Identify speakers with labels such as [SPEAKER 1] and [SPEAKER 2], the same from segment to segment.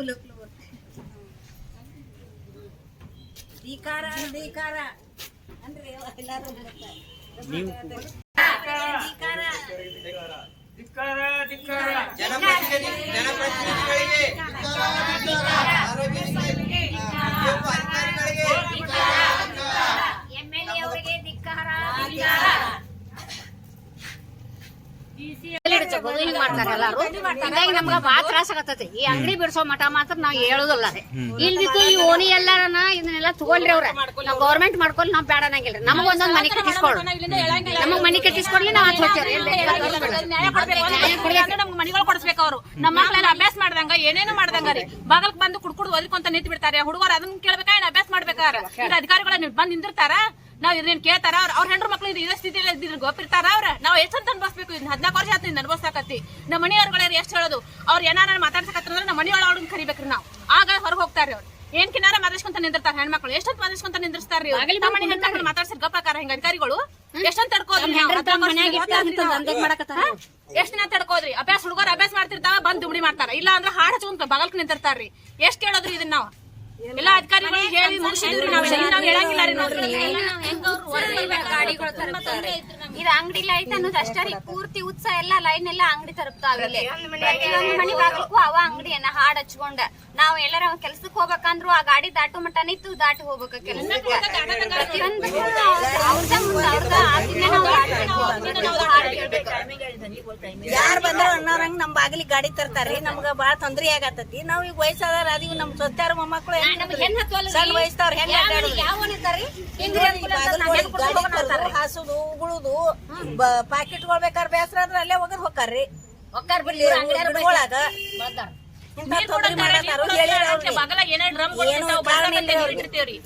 [SPEAKER 1] ಕುಲುಕ್ಲು ಧಿಕಾರ ಧಿಕಾರ. ಅಂದ್ರೆ ಎಲ್ಲರೂ
[SPEAKER 2] ನೀವು
[SPEAKER 1] ಧಿಕಾರ
[SPEAKER 3] ಎಂಎಲ್ಎ ಅವರಿಗೆ ಧಿಕ್ಕಾರ ಹಿಂಗ್ ಮಾಡ್ತಾರೆ ಎಲ್ಲಾರು. ಹಿಂಗಾಗಿ ನಮ್ಗ ಬಾಳ ತ್ರಾಸ ಆಗತ್ತೈತಿ. ಈ ಅಂಗಡಿ ಬಿಡ್ಸೋ ಮಠ ಮಾತ್ರ ನಾವ್ ಹೇಳೋದಲ್ಲ ಇಲ್ದಿತ್ತು ಈ ಓಣಿ ಎಲ್ಲಾರನ ಇದನ್ನೆಲ್ಲ ತಗೊಳ್ರಿ ಅವ್ರ. ನಾವ್ ಗೌರ್ಮೆಂಟ್ ಮಾಡ್ಕೊಳ್ಳಿ ನಾವ್ ಬೇಡ ಅನ್ನಂಗಿಲ್ರಿ ನಮಗ ಒಂದೊಂದ್ ಮನಿ ಕಟ್ಟಿಸ್ಕೊಳ್ಳಿ ನಮಗ್ ಮನಿ ಕಟ್ಟಿಸ್ಕೊಡ್ಲಿ ನಾವ್ ಹಚ್ಚ ಹೋಗ್ತೇವ್ರಿ.
[SPEAKER 4] ನ್ಯಾಯ ಕೊಡ್ಬೇಕು. ನಮ್ಗೆ ಮನಿಗಳು ಕೊಡಿಸ್ಬೇಕು ಅವರು. ನಮ್ಮ ಮಕ್ಳೆಲ್ಲ ಅಭ್ಯಾಸ ಮಾಡ್ದಂಗ ಏನೇನು ಮಾಡ್ದಂಗ ರೀ ಬಾಗಲ್ಕ್ ಬಂದು ಕುಡ್ಕುಡ್ ಒದ್ಕೊಂತ ನಿಂತ್ ಬಿಡ್ತಾರೆ ಹುಡುಗರು ಅದನ್ನ ಕೇಳ್ಬೇಕಾ? ಅಭ್ಯಾಸ ಮಾಡ್ಬೇಕಾರ ಅಧಿಕಾರಿಗಳ ಬಂದ್ ನಿಂದಿರ್ತಾರ? ನಾವ್ ಇದ್ರೇನ್ ಕೇಳ್ತಾರ? ಅವ್ರ ಅವ್ರ ಹೆಂಡ್ರ ಮಕ್ಳು ಇದೇ ಸ್ಥಿತಿಯಲ್ಲಿ ಇದ್ರ ಗೊತ್ತಿರ್ತಾರ ಅವ್ರ? ನಾವ್ ಎಷ್ಟಂತ ಅನ್ಬಸ್ಬೇಕು ಇದ್ ಹದಿನಾಲ್ಕು ವರ್ಷ ಆತ ಅನ್ಭವಿಸಾಕತ್ತಿ ನಮ್ಮ ಮನೆಯವ್ರಗಳ ಎಷ್ಟ್ ಹೇಳೋದು? ಅವ್ರ ಏನಾರ ಮಾತಾಡ್ಸಕತ್ತಂದ್ರೆ ನಮ್ಮ ಮನೆಯೊಳಗ ಕರಿಬೇಕ್ರಿ ನಾವು. ಆಗ ಹೊರಗೆ ಹೋಗ್ತಾರ್ರಿ ಅವ್ರು. ಏನ್ ಕಿನಾರ ಮಾತಾಡ್ಸ್ಕೊಂತ ನಿಂದಿರ್ತಾರ ಹೆಣ್ಮಕ್ಳು? ಎಷ್ಟೊತ್ತು ಮಾತಾಡ್ಸ್ಕೊಂತ ಮನೆ ಹೆಣ್ಮಕ್ಳು ಮಾತಾಡ್ಸಿರ್ ಗಪ್ಪಕಾರ ಹಿಂಗ ಅಧಿಕಾರಿಗಳು? ಎಷ್ಟೊಂದ್ ತಡ್ಕೋದ್ರಿ? ಎಷ್ಟ್ ದಿನ ತಡ್ಕೋದ್ರಿ? ಅಭ್ಯಾಸ ಹುಡುಗರು ಅಭ್ಯಾಸ ಮಾಡ್ತಿರ್ತಾವ ಬಂದ್ ದುಬಡಿ ಮಾಡ್ತಾರ. ಇಲ್ಲ ಅಂದ್ರೆ ಹಾಡ್ ಹಚ್ಕೊಂತ ಬಗಲ್ಕ್ ನಿಂತಿರ್ತಾರ್ರಿ ಎಷ್ಟ್ ಕೇಳೋದ್ರಿ ಇದನ್ನ ನಾವು? ಎಲ್ಲ ಅಧಿಕಾರಿಗಳು ಹೇಳಿ ಮುಗಿಸಿದ್ರಿ ನಾವು ನಾವ್ ಹೇಳಂಗಿಲ್ಲ ರೀ ನೋಡ್ರಿ
[SPEAKER 3] ಇದು ಅಂಗಡಿ ಲೈಟ್ ಅನ್ನೋದು ಅಷ್ಟೇ ರೀ ಪೂರ್ತಿ ಉತ್ಸಾಹ ಎಲ್ಲ ಲೈನ್ ಎಲ್ಲ ಅಂಗಡಿ ತರುತ್ತಾವ ಇಲ್ಲಿ ಪ್ರತಿಯೊಂದು ಮನೆ ಬಾಗಲಕ್ಕೂ ಅವ ಅಂಗಡಿಯನ್ನ ಹಾಡ್ ಹಚ್ಕೊಂಡ ನಾವ್ ಎಲ್ಲಾರ ಕೆಲ್ಸಕ್ ಹೋಗ್ಬೇಕಂದ್ರು ಆ ಗಾಡಿ ದಾಟು ಮಟ್ಟ ನಿಂತು ದಾಟಿ ಹೋಗ್ಬೇಕ ಕೆಲ್ಸಕ್ಕೆ ಪ್ರತಿಯೊಂದು ಅವ್ರ್ದ ಮುಂದ ಅವ್ರ್ದ ಆದ್ಮೇಲೆ ನಾವ್ ದಾಟ್ಬೇಕು. ನಾವು ಹಾಡ್ ಕೇಳ್ಬೇಕು.
[SPEAKER 1] ಯಾರ್ ಬಂದ್ರ ಅನ್ನೋರಂಗ್ ನಮ್ ಬಾಗಿಲಿಗೆ ಗಾಡಿ ತರ್ತಾರ್ರಿ ನಮ್ಗ ಬಾಳ ತೊಂದ್ರೆ ಆಗತ್ತತಿ ನಾವ್ ಈಗ ವಯಸ್ಸಾದಾರ ಅದೀವಿ ನಮ್ ಸೊತ್ತಾರ ಮೊಮ್ಮಕ್ಳು ಸಣ್ಣ ಹೆಂಗ್ ಹಾಸುದು ಉಗುಳುದು ಪಾಕೆಟ್ಗಳು ಬೇಕಾದ್ರೆ ಬೇಸರ ಆದ್ರ ಅಲ್ಲೇ ಒಗದ್ ಹೊಕ್ಕಾರ್ರಿ.
[SPEAKER 3] ಒಕ್ಕಾರ್ ಬಿಡ್ಲಿ,
[SPEAKER 1] ಗಿಡಗೊಳಾಗ
[SPEAKER 4] ಡ್ರಮ್. ಇಟ್ಟಿರ್ತೇವ್ರಿ.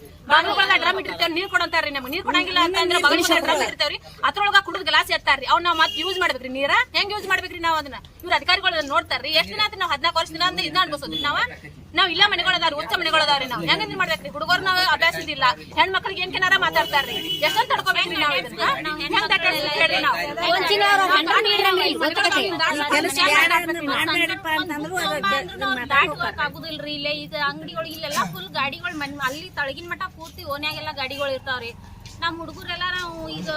[SPEAKER 4] ನೀರ್ ಕೊಡಂತಾರ್ರಿ ನಮ್ಗೆ. ನೀರ್ ಕೊಡಂಗಿಲ್ಲ ಅಂತಂದ್ರೆ ಬಗಲ ಡ್ರಮ್ ಇಟ್ಟಿರ್ತೇವ್ರಿ. ಅದ್ರೊಳಗ ಕುಡಿದ್ ಗ್ಲಾಸ್ ಎತ್ತಾರ್ರಿ. ಅವ್ನ ನಾವ್ ಮತ್ತೆ ಯೂಸ್ ಮಾಡ್ಬೇಕ್ರಿ ನೀರ. ಹೆಂಗ್ ಯೂಸ್ ಮಾಡ್ಬೇಕ್ರಿ ನಾವ್ ಅದನ್ನ? ಇವ್ರ ಅಧಿಕಾರಿಗಳು ನೋಡ್ತಾರ್ರಿ. ಎಷ್ಟ್ ದಿನ ಆಯ್ತು ನಾವ್ ಹದಿನಾಲ್ಕು ವರ್ಷ ದಿನ ಅಂತ ಇದನ್ನ ಅನ್ಭವಿಸೋದ್ರಿ ನಾವ? ನಾವ್ ಇಲ್ಲ ಮನೆಗಳದಾವ್ರಿ ಉಚ್ಚ ಮನೆಗಳದಾವ್ರಿ ನಾವ್. ಹೆಂಗ್ ಇದನ್ನ ಮಾಡ್ಬೇಕ್ರಿ? ಹುಡುಗರು ನಾವ್ ಅಭ್ಯಾಸ ಇಲ್ಲ. ಹೆಣ್ ಮಕ್ಳಿಗೆ ಏನ್ ಕೆನಾರ ಮಾತಾಡ್ತಾರ್ರಿ. ಎಷ್ಟೊಂದ್ ತಡ್ಕೋಬೇಕ್ರಿ ನಾವ್ ಇದನ್ನ? ಹೆಂಗ್ ಹೇಳ್ರಿ ನಾವ್.
[SPEAKER 5] ಆಗುದಿಲ್ರಿ ಇಲ್ಲೇ. ಈಗ ಅಂಗಡಿಗಳು ಇಲ್ಲೆಲ್ಲ ಫುಲ್ ಗಾಡಿಗಳು ಅಲ್ಲಿ ತಳಗಿನ ಮಟ್ಟ ಪೂರ್ತಿ ಓನ್ಯಾಗೆಲ್ಲ ಗಾಡಿಗಳು ಇರ್ತಾವ್ರಿ. ನಮ್ ಹುಡುಗರೆಲ್ಲ ನಾವು ಈಗ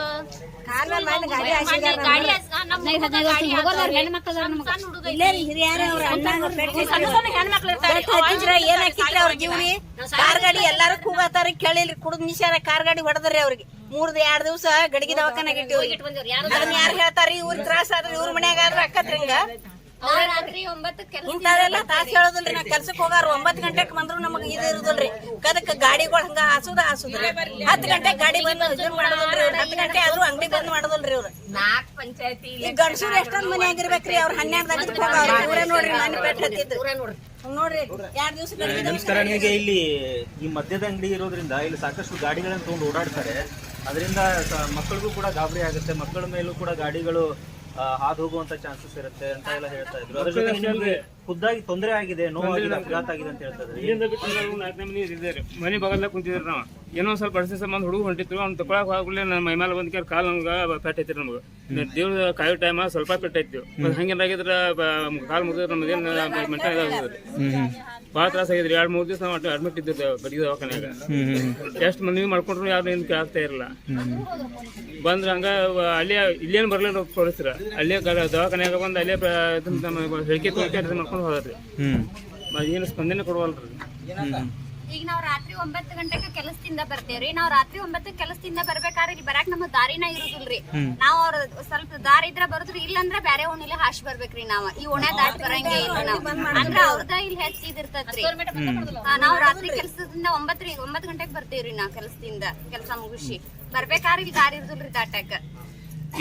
[SPEAKER 1] ಕಾರ್ ಗಾಡಿ ಎಲ್ಲಾರು ಕೂಗತ್ತಾರ ಕೇಳಿಲ್ರಿ ಕುಡಿದ್ ನಿಶಾರ ಕಾರ್ ಗಾಡಿ ಹೊಡೆದ್ರಿ ಅವ್ರಿಗೆ. ಮೂರ್ದ ಎರಡ್ ದಿವಸ ಗಡಿಗೆ ದವಾಖಾನೆ ಇಟ್ಟಿವ್ರಿ. ಅದನ್ನ ಯಾರು ಹೇಳ್ತಾರಿ ಇವ್ರ ತ್ರಾಸ ಆದ್ರಿ ಇವ್ರ ಮನ್ಯಾಗ ಆದ್ರ ಅಕ್ಕತ್ರಿ ಹಿಂಗ ತಾಸು ಹೇಳೋದಿಲ್ರಿ ನಾ ಕೆಲ್ಸಕ್ಕೆ ಹೋಗಾರ ಒಂಬತ್ತು ಗಂಟೆಕ್ ಬಂದ್ರು ನಮಗ್ ಇದು ಇರುದಿಲ್ರಿ. ಕದಕ್ ಗಾಡಿಗಳು ಹಂಗ ಹಾಸುದ ಹಾಸುದ್ರಿ. ಹತ್ತು ಗಂಟೆಗ್ ಗಾಡಿ ಬಂದು ಇದನ್ ಮಾಡೋದಿಲ್ರಿ ಇವ್ರು ಹತ್ ಗಂಟೆ ಆದ್ರೂ ಅಂಗಡಿ ಬಂದ್ ಮಾಡೋದಿಲ್ರಿ ಇವ್ರು. ಈಗ ಗಂಡಸೂರ್ ಎಷ್ಟೊಂದ್ ಮನೆ ಆಗಿರ್ಬೇಕ್ರಿ ಅವ್ರ ಹನ್ನೆರಡು ಗಂಟೆಗೆ ಹೋಗವ್ರಿ. ಇವ್ರೇ ನೋಡ್ರಿ ಮನೆ ಪೆಟ್ ಹತ್ತಿದ್ದು ಹಂಗ್ ನೋಡ್ರಿ ಎರಡ್ ದಿವಸ
[SPEAKER 2] ನಮಸ್ಕಾರ ನಿಮಗೆ ಇಲ್ಲಿ ಈ ಮದ್ಯದ ಅಂಗಡಿ ಇರೋದ್ರಿಂದ ಇಲ್ಲಿ ಸಾಕಷ್ಟು ಗಾಡಿಗಳನ್ನು ತಗೊಂಡು ಓಡಾಡ್ತಾರೆ. ಅದರಿಂದ ಮಕ್ಕಳಿಗೂ ಕೂಡ ಗಾಬರಿ ಆಗುತ್ತೆ. ಮಕ್ಕಳ ಮೇಲೂ ಕೂಡ ಗಾಡಿಗಳು ಹಾದು ಹೋಗುವಂತ ಚಾನ್ಸಸ್ ಇರುತ್ತೆ ಅಂತ ಎಲ್ಲ ಹೇಳ್ತಾ ಇದ್ರು. ಅದ್ರ ಜೊತೆಗೆ ನಿಮ್ಗೆ ಖುದ್ದಾಗಿ ತೊಂದರೆ ಆಗಿದೆ ನೋವಾಗಿದೆ ಅಪಘಾತ ಆಗಿದೆ ಅಂತ ಹೇಳ್ತಾ
[SPEAKER 6] ಇದ್ದಾರೆ ಮನೆ ಬಗಲ್ದಾಗ ಕುಂತಿದ್ರು ನಾವು. ಏನೋ ಒಂದ್ ಸ್ವಲ್ಪ ಅಡಸೆ ಸಂಬಂಧ ಹುಡುಗ ಹೊಂಟಿತ್ತು ಅವ್ನು ತಗೊಳಕ್ ಹೋಗ್ಲಿ ನನ್ನ ಮೈಮೇಲೆ ಬಂದ್ ಕೇಳಿ ಕಾಲ್ ನಮ್ಗೆ ಪೆಟ್ ಐತಿ ನಮ್ಗೆ. ದೇವ್ರ ಕಾಯೋ ಟೈಮ ಸ್ವಲ್ಪ ಪೆಟ್ ಐತಿ ಹಂಗೇನಾಗಿದ್ರ ಕಾಲ್ ಮುಗಿದ್ರೆ ನಮ್ಗೆ ಮೆಂಟಲ್ ಇದಾಗಿದ್ರಿ ಭಾಳ ತ್ರಾಸ ಆಗಿದ್ರಿ. ಎರಡ್ ಮೂರು ದಿವಸ ನಾವು ಅಡ್ಮಿಟ್ ಇದ್ದಿದ್ದು ಬಡಿಗೆ ದವಾಖಾನ್ಯಾಗ. ಎಷ್ಟು ಮನವಿ ಮಾಡ್ಕೊಂಡ್ರು ಯಾರು ಏನು ಕೇಳ್ತಾ ಇರಲ್ಲ ಬಂದ್ರ ಹಂಗ ಅಲ್ಲೇ ಇಲ್ಲೇನು ಬರ್ಲಿಲ್ಲ ಪೊಲೀಸ್ರ. ಅಲ್ಲೇ ದವಾಖಾನ್ಯಾಗ ಬಂದು ಅಲ್ಲೇ ಹೇಳಿಕೆ ತೋರಿಕೆ ಮಾಡ್ಕೊಂಡು ಹೋದ್ರಿ ಏನು ಸ್ಪಂದನೆ ಕೊಡವಲ್ರಿ.
[SPEAKER 3] ಈಗ ನಾವು ರಾತ್ರಿ ಒಂಬತ್ತು ಗಂಟೆಗೆ ಕೆಲಸದಿಂದ ಬರ್ತೇವ್ರಿ. ನಾವು ರಾತ್ರಿ ಒಂಬತ್ತು ಕೆಲಸದಿಂದ ಬರ್ಬೇಕಾದ್ರೆ ಇಲ್ಲಿ ಬರಾಕ್ ನಮ್ಮ ದಾರಿನ ಇರುದಿಲ್ರಿ. ನಾವ್ ಅವ್ರ ಸ್ವಲ್ಪ ದಾರಿ ಇದ್ರ ಬರುದ್ರಿ ಇಲ್ಲಂದ್ರ ಬ್ಯಾರೆ ಓಣಿಲಿ ಹಾಶ್ ಬರ್ಬೇಕ್ರಿ ನಾವ್. ಈ ಓಣೆ ದಾಟ್ ಬರಂಗೆ ಇಲ್ಲ ನಾವ್. ಅಂದ್ರ ಅವ್ರದ ಇಲ್ಲಿ ಹೆಚ್ಚ ಇದಿರ್ತತ್ರಿ ನಾವ್ ರಾತ್ರಿ ಕೆಲಸದಿಂದ ಒಂಬತ್ರಿ ಒಂಬತ್ತು ಗಂಟೆಗೆ ಬರ್ತೇವ್ರಿ ನಾವ್ ಕೆಲಸದಿಂದ. ಕೆಲಸ ಮುಗಿಸಿ. ಬರ್ಬೇಕಾದ್ರೆ ಇಲ್ಲಿ ದಾರಿ ಇರುದಿಲ್ರಿ ದಾಟಕ್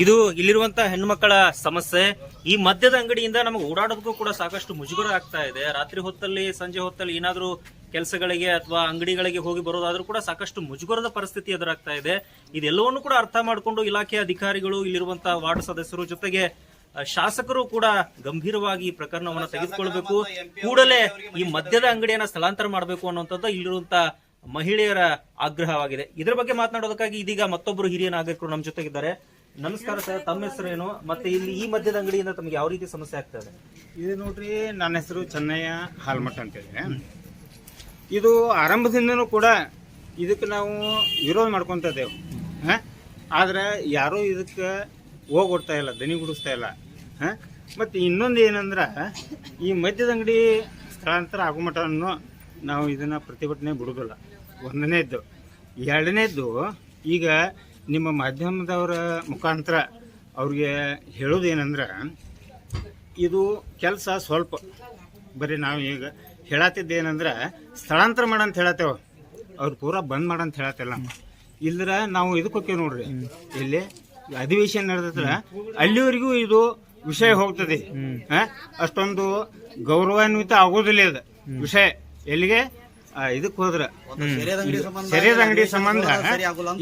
[SPEAKER 2] ಇದು ಇಲ್ಲಿರುವಂತ ಹೆಣ್ಮಕ್ಕಳ ಸಮಸ್ಯೆ. ಈ ಮದ್ಯದ ಅಂಗಡಿಯಿಂದ ನಮಗೆ ಓಡಾಡೋದಕ್ಕೂ ಕೂಡ ಸಾಕಷ್ಟು ಮುಜುಗರ ಆಗ್ತಾ ಇದೆ. ರಾತ್ರಿ ಹೊತ್ತಲ್ಲಿ ಸಂಜೆ ಹೊತ್ತಲ್ಲಿ ಏನಾದ್ರೂ ಕೆಲಸಗಳಿಗೆ ಅಥವಾ ಅಂಗಡಿಗಳಿಗೆ ಹೋಗಿ ಬರೋದಾದ್ರೂ ಕೂಡ ಸಾಕಷ್ಟು ಮುಜುಗರದ ಪರಿಸ್ಥಿತಿ ಎದುರಾಗ್ತಾ ಇದೆ. ಇದೆಲ್ಲವನ್ನೂ ಕೂಡ ಅರ್ಥ ಮಾಡಿಕೊಂಡು ಇಲಾಖೆ ಅಧಿಕಾರಿಗಳು ಇಲ್ಲಿರುವಂತಹ ವಾರ್ಡ್ ಸದಸ್ಯರು ಜೊತೆಗೆ ಶಾಸಕರು ಕೂಡ ಗಂಭೀರವಾಗಿ ಈ ಪ್ರಕರಣವನ್ನು ತೆಗೆದುಕೊಳ್ಬೇಕು. ಕೂಡಲೇ ಈ ಮದ್ಯದ ಅಂಗಡಿಯನ್ನ ಸ್ಥಳಾಂತರ ಮಾಡಬೇಕು ಅನ್ನುವಂಥದ್ದು ಇಲ್ಲಿರುವಂತಹ ಮಹಿಳೆಯರ ಆಗ್ರಹವಾಗಿದೆ. ಇದರ ಬಗ್ಗೆ ಮಾತನಾಡೋದಕ್ಕಾಗಿ ಇದೀಗ ಮತ್ತೊಬ್ಬರು ಹಿರಿಯ ನಾಗರಿಕರು ನಮ್ಮ ಜೊತೆಗಿದ್ದಾರೆ. ನಮಸ್ಕಾರ ಸರ್, ತಮ್ಮ ಹೆಸರೇನು ಮತ್ತೆ ಇಲ್ಲಿ ಈ ಮದ್ಯದ ಅಂಗಡಿಯಿಂದ ತಮಗೆ ಯಾವ ರೀತಿ ಸಮಸ್ಯೆ ಆಗ್ತದೆ ಇದೆ?
[SPEAKER 7] ನೋಡ್ರಿ, ನನ್ನ ಹೆಸರು ಚೆನ್ನಯ್ಯ ಹಾಲ್ಮಠ ಅಂತೇಳಿ ಇದು ಆರಂಭದಿಂದನೂ ಕೂಡ ಇದಕ್ಕೆ ನಾವು ವಿರೋಧ ಮಾಡ್ಕೊತೇವೆ ಹಾಂ? ಆದ್ರೆ ಯಾರೂ ಇದಕ್ಕೆ ಹೋಗೊಡ್ತಾ ಇಲ್ಲ ದನಿಗುಡಿಸ್ತಾ ಇಲ್ಲ. ಮತ್ತು ಇನ್ನೊಂದು ಏನಂದ್ರೆ, ಈ ಮದ್ಯದ ಅಂಗಡಿ ಸ್ಥಳಾಂತರ ಆಗೋ ನಾವು ಇದನ್ನು ಪ್ರತಿಭಟನೆ ಬಿಡೋದಿಲ್ಲ ಒಂದನೇದ್ದು. ಎರಡನೇದ್ದು, ಈಗ ನಿಮ್ಮ ಮಾಧ್ಯಮದವರ ಮುಖಾಂತರ ಅವ್ರಿಗೆ ಹೇಳೋದು ಏನಂದ್ರೆ ಇದು ಕೆಲಸ ಸ್ವಲ್ಪ. ಬರೀ ನಾವು ಈಗ ಹೇಳತ್ತಿದ್ದೇನಂದ್ರೆ ಸ್ಥಳಾಂತರ ಮಾಡಂತ ಹೇಳತ್ತೇವ. ಅವ್ರು ಪೂರಾ ಬಂದ್ ಮಾಡಂತ ಹೇಳತ್ತಿಲ್ಲ. ಇಲ್ದ್ರ ನಾವು ಇದಕ್ಕೆ ಹೋಗ್ತೇವೆ ನೋಡ್ರಿ. ಇಲ್ಲಿ ಅಧಿವೇಶನ ನಡೆದತ್ರ. ಅಲ್ಲಿವರೆಗೂ ಇದು ವಿಷಯ ಹೋಗ್ತದೆ? ಅಷ್ಟೊಂದು ಗೌರವಾನ್ವಿತ ಆಗೋದಿಲ್ಲ ಇದು ವಿಷಯ. ಎಲ್ಲಿಗೆ? ಇದಕ್ಕೆ ಇದಕ್ಕೆ ಹೋದ್ರ. ಸರಿಯಾದ ಅಂಗಡಿ ಸಂಬಂಧ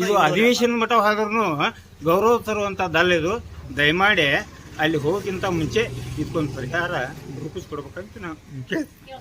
[SPEAKER 7] ಇದು ಅಧಿವೇಶನ ಮಟ್ಟ ಹೋದ್ರೂ ಗೌರವ ತರುವಂತದ್ದಲ್ಲ ಇದು. ದಯಮಾಡಿ ಅಲ್ಲಿ ಹೋಗಿಂತ ಮುಂಚೆ ಇದಕ್ಕೊಂದು ಪರಿಹಾರ ರೂಪಿಸ್ಕೊಡ್ಬೇಕಂತ ನಾವು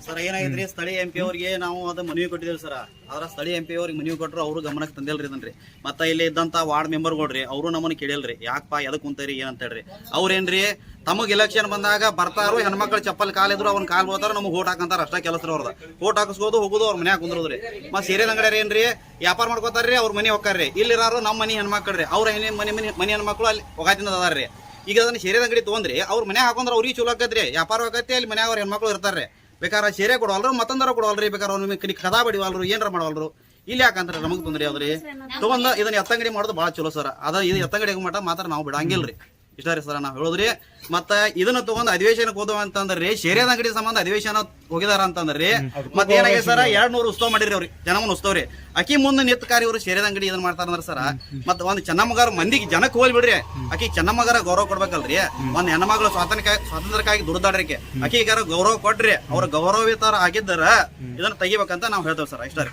[SPEAKER 8] ಸರ್ ಏನಾಗೈತ್ರಿ ಸ್ಥಳೀಯ ಎಂ ಪಿ ಅವ್ರಿಗೆ ನಾವು ಅದು ಮನವಿ ಕೊಟ್ಟಿದ್ದೇವೆ ಸರ್. ಆದ್ರೆ ಸ್ಥಳೀಯ ಎಂ ಪಿ ಅವ್ರಿಗೆ ಮನವಿ ಕೊಟ್ಟರು ಅವರು ಗಮನಕ್ಕೆ ತಂದಿಲ್ರಿ ಇದನ್ರಿ ಮತ್ತೆ ಇಲ್ಲಿ ಇದ್ದಂತ ವಾರ್ಡ್ ಮೆಂಬರ್ಗಳ್ರಿ ಅವರು ನಮ್ಮನ್ನ ಕೇಳಿಲ್ರಿ. ಯಾಕಪ್ಪ ಎದಕ್ ಕುಂತೇರಿ ಏನಂತ ಹೇಳ್ರಿ. ಅವ್ರೇನ್ರಿ ತಮಗ್ ಎಲೆಕ್ಷನ್ ಬಂದಾಗ ಬರ್ತಾರೋ ಹೆಣ್ಮಕ್ಳು ಚಪ್ಪಲ್ ಕಾಲಿದ್ರು ಅವ್ನ ಕಾಲ್ ಹೋತಾರ ನಮಗೆ ಓಟ್ ಹಾಕಂತಾರ ಅಷ್ಟ ಕೆಲಸ ಅವ್ರದ. ಓಟ್ ಹಾಕಿಸ್ಬೋದು ಹೋಗೋದು ಅವ್ರ ಮನ್ಯಾಗ ಕುಂದ್ರೋದ್ರಿ. ಮತ್ತೆ ಸೀರೆ ಅಂಗಡಿ ಏನ್ರಿ ವ್ಯಾಪಾರ ಮಾಡ್ಕೋತಾರ್ರಿ ಅವ್ರ ಮನೆ ಹೋಗ್ತಾರ್ರಿ ಇಲ್ಲಿರಾರು ನಮ್ಮ ಮನೆ ಹೆಣ್ಮಕ್ಳ್ರಿ ಅವ್ರ ಮನೆ ಮನೆ ಮನೆ ಹೆಣ್ಮಕ್ಳು ಅಲ್ಲಿ ಒಗಾತಿಂದ ಅದಾರ್ರಿ. ಈಗ ಅದನ್ನ ಸೇರಿದ ಅಂಗಡಿ ತೊಗೊಂಡ್ರಿ, ಅವ್ರ ಮನೆ ಹಾಕೊಂಡ್ರೆ ಅವ್ರಿಗೆ ಚಲೋ ಆಕತ್ರಿ ವ್ಯಾಪಾರ ಆಗತ್ತೆ, ಅಲ್ಲಿ ಮನ್ಯಾಗ ಅವ್ರ ಹೆಣ್ಮಕ್ಳು ಇರ್ತಾರೆ ಬೇಕಾದ್ರೆ ಶೇರೆ ಕೊಡವಲ್ರು ಮತ್ತೊಂದರ ಕೊಡವಲ್ರಿ ಬೇಕಾದ್ರೆ ನಿಮಗೆ ಕದಾ ಬಡಿವಲ್ರು ಏನಾರ ಮಾಡವಲ್ರು ಇಲ್ಲಿ ಯಾಕಂದ್ರೆ ನಮಗೆ ತೊಂದ್ರೆ ಅವ್ರಿ ತಗೊಂಡ ಇದನ್ನ ಎತ್ತಂಗಡಿ ಮಾಡೋದು ಭಾಳ ಚಲೋ ಸರ್. ಅದ ಇದು ಎತ್ತಂಗಡಿ ಮಟ್ಟ ಮಾತ್ರ ನಾವು ಬಿಡಂಗಿಲ್ರಿ. ಇಷ್ಟ ರೀ ಸರ್ ನಾವು ಹೇಳೋದ್ರಿ. ಮತ್ತ ಇದನ್ನ ತಗೊಂಡ್ ಅಧಿವೇಶನಕ್ಕೆ ಹೋದವ ಅಂತಂದ್ರಿ ಶೇರಿಯಾದ ಅಂಗಡಿ ಸಂಬಂಧ ಅಧಿವೇಶನ ಹೋಗಿದಾರ ಅಂತಂದ್ರಿ ಮತ್ತೆ ಏನಾಗಿದೆ ಸರ್? ಎರಡ್ ನೂರು ಉತ್ಸವ ಮಾಡಿರಿ ಅವ್ರಿ. ಜನಮನ್ ರೀ ಅಕ್ಕಿ ಮುಂದೆ ನಿಂತಕಾರಿ ಇವರು ಶೇರಿಯಾದ ಅಂಗಡಿ ಇದನ್ನ ಮಾಡ್ತಾರಂದ್ರ ಸರ್ ಮತ್ತ ಒಂದ್ ಚೆನ್ನಮ್ಮಗಾರ ಮಂದಿಗೆ ಜನಕ್ಕೆ ಹೋಗಿ ಬಿಡ್ರಿ ಆಕಿ ಚೆನ್ನಮ್ಮಗಾರ ಗೌರವ ಕೊಡ್ಬೇಕಲ್ರಿ. ಒಂದ್ ಹೆಣ್ಮಗಳು ಸ್ವಾತಂತ್ರ್ಯ ಸ್ವಾತಂತ್ರ್ಯಕ್ಕಾಗಿ ದುಡ್ದಾಡ್ರಿಕೆ ಆಕಿಗಾರ ಗೌರವ ಕೊಟ್ರಿ. ಅವ್ರ ಗೌರವಿತರ ಆಗಿದ್ದರ ಇದನ್ನ ತೆಗಿಬೇಕಂತ ನಾವು ಹೇಳ್ತೇವೆ ಸರ್. ಇಷ್ಟ ರೀ.